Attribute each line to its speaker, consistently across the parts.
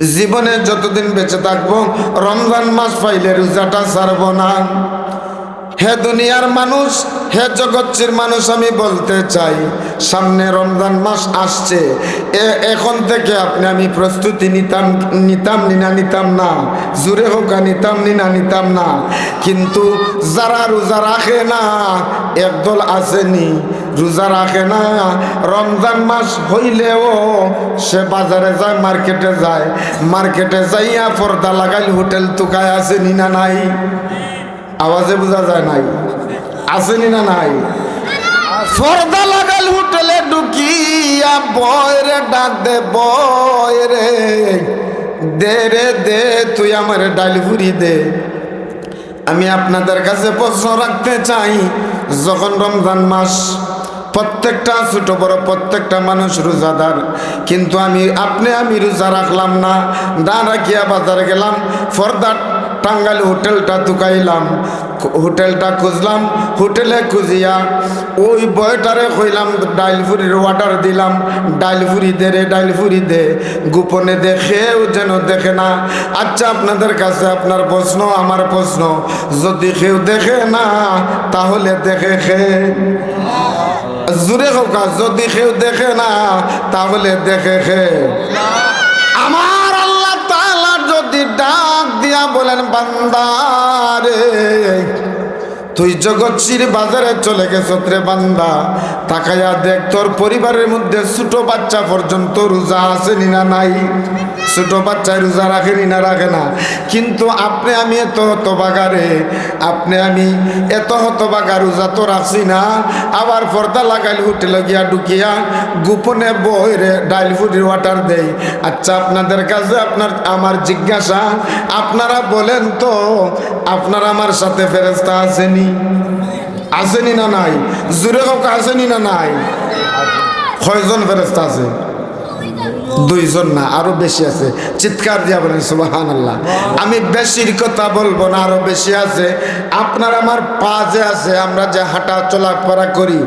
Speaker 1: জীবনে যতদিন বেঁচে থাকব, রমজান মাস পাইলে রোজাটা ছাড়বো না। হে দুনিয়ার মানুষ, হে জগৎচির মানুষ, আমি বলতে চাই, সামনে রমজান মাস আসছে। এখন থেকে আপনি, আমি প্রস্তুতি নিতাম নিতাম নিনা নিতাম না, জুড়ে হোক নিতাম নিনা নিতাম না। কিন্তু যারা রোজা রাখে না, একদল আসেনি। রোজা রাখে না। রমজান মাস হইলেও সে বাজারে যায়, মার্কেটে যায়। মার্কেটে যাইয়া পর্দা লাগাইল, হোটেল তুকায় আসেনি না নাই? আওয়াজে বোঝা যায় নাই। আসেনি না নাই? পর্দা লাগাল হোটেলে ঢুকিয়া বয় রে ডাক দে বয় রে দে রে, দে, তুই আমার ডাল ফুরি দে। আমি আপনাদের কাছে প্রশ্ন রাখতে চাই, যখন রমজান মাস প্রত্যেকটা ছোট বড় প্রত্যেকটা মানুষ রোজাদার। কিন্তু আমি, আপনি আমি রোজা রাখলাম না না রাখিয়া বাজারে গেলাম, ফর্দার টাঙ্গাইল হোটেলটা তুকাইলাম হোটেলটা খুঁজলাম, হোটেলে খুঁজিয়া ওই বয়টারে কইলাম ডাইলফুরির ওয়াটার দিলাম, ডাইলফুরি দে রে, ডাইলফুরি দে, গোপনে দেখেও যেন দেখে না। আচ্ছা আপনাদের কাছে আপনার প্রশ্ন, আমার প্রশ্ন, যদি কেউ দেখে না, তাহলে দেখে খে জুড়ে হোক যদি কেউ দেখে না, তাহলে দেখে খে আমার আল্লাহ তাআলা যদি ডাক দিয়া বলেন বান্দারে তুই জগৎশির বাজারে চলে গেছ রে বান্দা তাকাইয়া দেখ, তোর পরিবারের মধ্যে ছোট বাচ্চা পর্যন্ত রোজা আছে না নাই? ছোট বাচ্চায় রোজা রাখে না রাখে না। কিন্তু আপনি আমি এত হতবাগারে, আপনি আমি এত হতবাগা রোজা তো রাখছি না। আবার পর্দা লাগাইল হোটেলে গিয়া ঢুকিয়া গোপনে বই রে ডাইল ফুটির ওয়াটার দেই। আচ্ছা আপনাদের কাছে আপনার, আমার জিজ্ঞাসা, আপনারা বলেন তো, আপনার আমার সাথে ফেরেস্তা আসেনি? আসেনি না নাই? জুড়ে কাউকে আসেনি না নাই? কয়জন ফেরেস্তা আছে? দুইজন না, আরও বেশি আছে। চিৎকার দিয়া বলেন সুবাহান আল্লাহ আমি বেশির কথা বলব না, আরও বেশি আছে। আপনার আমার পা যে আছে, আমরা যে হাঁটা চলাফেরা করি,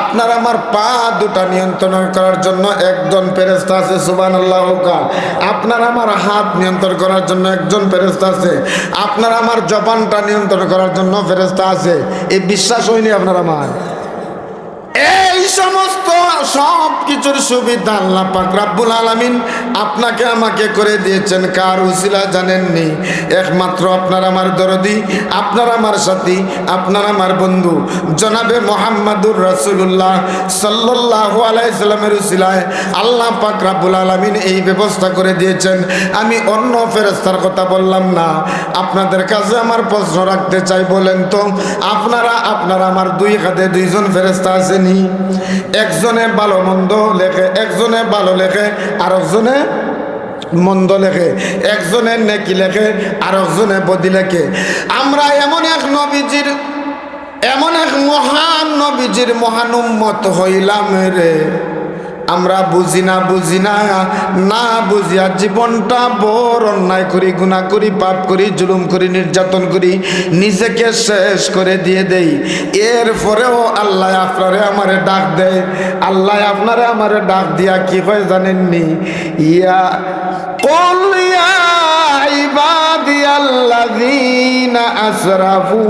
Speaker 1: আপনার আমার পা দুটা নিয়ন্ত্রণ করার জন্য একজন ফেরেস্তা আছে সুবান আল্লাহ আপনার আমার হাত নিয়ন্ত্রণ করার জন্য একজন ফেরেস্তা আছে। আপনার আমার জবানটা নিয়ন্ত্রণ করার জন্য ফেরেস্তা আছে। এই বিশ্বাস হয়নি আপনার আমার। এই সমস্ত সব কিছুর সুবিধা আল্লাহ পাক রাব্বুল আলামিন আপনাকে আমাকে করে দিয়েছেন, কার উসিলা জানেননি। একমাত্র আপনার আমার দরদি, আপনার আমার সাথী, আপনার আমার বন্ধু, জনাবে মোহাম্মদুর রাসূলুল্লাহ সাল্লাল্লাহু আলাইহি সাল্লামের উসিলায় আল্লাহ পাক রাব্বুল আলামিন এই ব্যবস্থা করে দিয়েছেন। আমি অন্য ফেরেস্তার কথা বললাম না, আপনাদের কাছে আমার প্রশ্ন রাখতে চাই, বলেন তো। আপনারা আপনারা আমার দুই হাতে দুইজন ফেরেস্তা আছেনি একজনে ভালো মন্দ লেখে, একজনে ভালো লেখে আর একজনে মন্দ লেখে। একজনে নেকি লেখে আর একজনে বদি লেখে। আমরা এমন এক নবীজির, এমন এক মহান নবীজির মহানুম্মত হইলাম রে। আমরা বুঝি না বুঝি না না বুঝিয়া জীবনটা বড় অন্যায় করি গুণা করি, পাপ করি, জুলুম করি, নির্যাতন করি, নিজেকে শেষ করে দিয়ে দেই। এরপরেও আল্লাহ আপনারে আমারে ডাক দেয়। আল্লাহ আপনারে আমারে ডাক দিয়া কি হয় জানেননি? ইয়া কলিয়া আসরাফু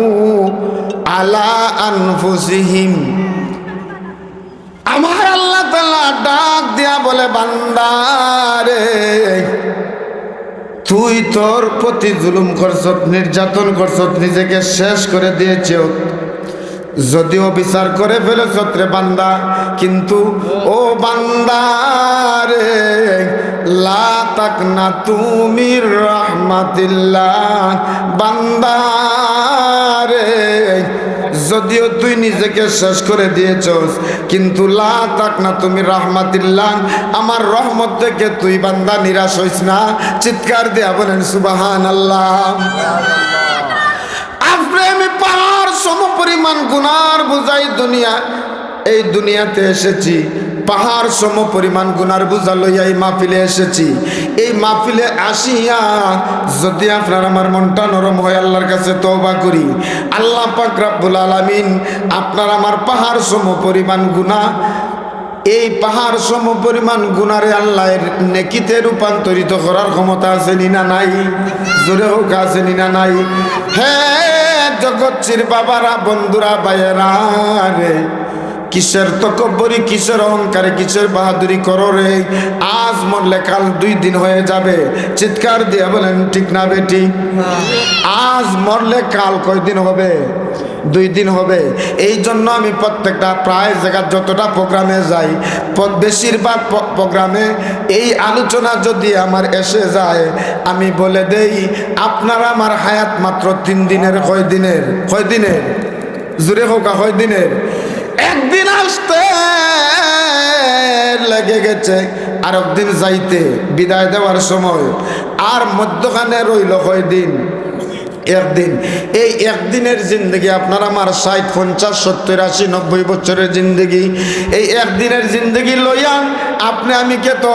Speaker 1: আলা আনফুসিহিম। আমার আল্লাহ তালা ডাক দিয়া বলে বান্দারে তুই তোর প্রতি জুলুম করছ, নির্যাতন করছত নিজেকে শেষ করে দিয়েছ। যদিও বিচার করে ফেলেছ রে বান্দা, কিন্তু ও বান্দারে লা না তুমি রহমাতিল্লাহ। বান্দারে যদিও তুই নিজেকে শেষ করে দিয়েছ কিন্তু লা তাক না তুমি রাহমাতিল্লাহ, আমার রহমত থেকে তুই বান্দা নিরাশ হইস না। চিৎকার দেয়া বলেন সুবাহান আল্লাহ আমি পাহাড় সম পরিমাণ গুনার বোঝাই দুনিয়া, এই দুনিয়াতে এসেছি। পাহাড় সম পরিমাণ গুনার বোঝা লইয়া এই মাহফিলে এসেছি। এই মাহফিলে আসিয়া যদি আপনার আমার মনটা নরম হয়, আল্লাহর কাছে তওবা করি। আল্লাহ পাক রাব্বুল আলামিন আপনার আমার পাহাড় সম পরিমাণ গুনাহ, এই পাহাড় সম পরিমাণ গুনারে আল্লাহর নেকিতে রূপান্তরিত করার ক্ষমতা আছে না নাই? জোরে হোক আছে না নাই? হ্যাঁ জগৎচির বাবারা, বন্ধুরা বাইরা রে। কিসের তকব্বরি, কিসের অহংকারে, কিসের বাহাদুরি করো রে? আজ মরলে কাল দুই দিন হয়ে যাবে। চিৎকার দিয়ে বলেন, ঠিক না বেটি? আজ মরলে কাল কয়দিন হবে? দুই দিন হবে। এই জন্য আমি প্রত্যেকটা প্রায় জায়গার যতটা প্রোগ্রামে যাই বেশিরভাগ প্রোগ্রামে এই আলোচনা যদি আমার এসে যায়, আমি বলে দেই, আপনারা আমার হায়াত মাত্র তিন দিনের, কয় দিনের? কয় দিনের? জুড়ে হোক কয় দিনের? একদিন আসতে লেগে গেছে। আর একদিন যাইতে, বিদায় দেওয়ার সময়। আর মধ্যখানে রইল কয়দিন? একদিন। এই একদিনের জিন্দগি, আপনার আমার ষাট, পঞ্চাশ, সত্তর, আশি, নব্বই বছরের জিন্দগি। এই একদিনের জিন্দগি লইয়া আপনি আমি কে তো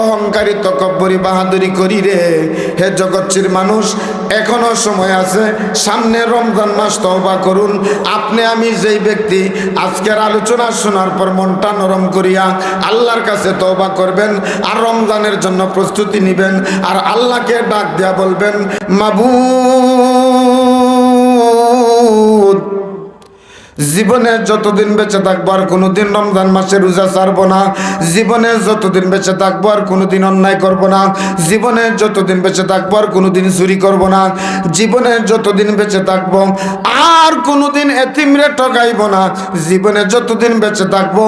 Speaker 1: অহংকারী তকব্বরি বাহাদুরি করি রে। হে জগৎচির মানুষ, এখনও সময় আছে, সামনে রমজান মাস, তওবা করুন। আপনি, আমি যেই ব্যক্তি, আজকের আলোচনা শোনার পর মনটা নরম করিয়া আল্লাহর কাছে তওবা করবেন আর রমজানের জন্য প্রস্তুতি নেবেন আর আল্লাহকে ডাক দেয়া বলবেন, মাবুদ জীবনে যতদিন বেঁচে থাকব আর কোনোদিন রমজান মাসে রোজা ছাড়বো না। জীবনে যতদিন বেঁচে থাকব আর কোনোদিন অন্যায় করব না। জীবনে যতদিন বেঁচে থাকব আর কোনোদিন চুরি করব না। জীবনে যতদিন বেঁচে থাকব আর কোনোদিন এতিমরে ঠকাইব না। জীবনে যতদিন বেঁচে থাকব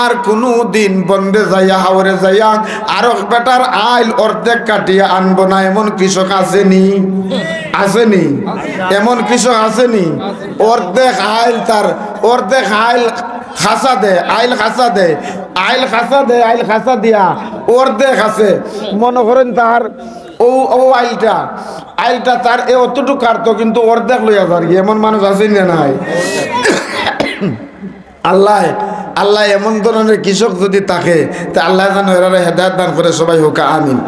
Speaker 1: আর কোনো দিন বন্ধে যাইয়া, হাওরে যাইয়া, আর বেটার আইল অর্ধেক কাটিয়া আনব না, এমন কৃষক আসেনি আসেনি। এমন কৃষক আসেনি। অর্ধেক আইল তার, অর্ধেক আইল খাসা দে আইল খাসা দে আইল খাসা দে আইল খাসা দিয়া অর্ধেক আছে। মনে করেন তার ও ও আইলটা আইলটা তার এ অতটুকু কাটতো, কিন্তু অর্ধেক লইয়া কি এমন মানুষ আছে না নাই। আল্লাহ আল্লাহ এমন ধরনের কৃষক যদি থাকে, তা আল্লাহ যেন এরা হেদায়ত দান করে, সবাই হোক, আমিন।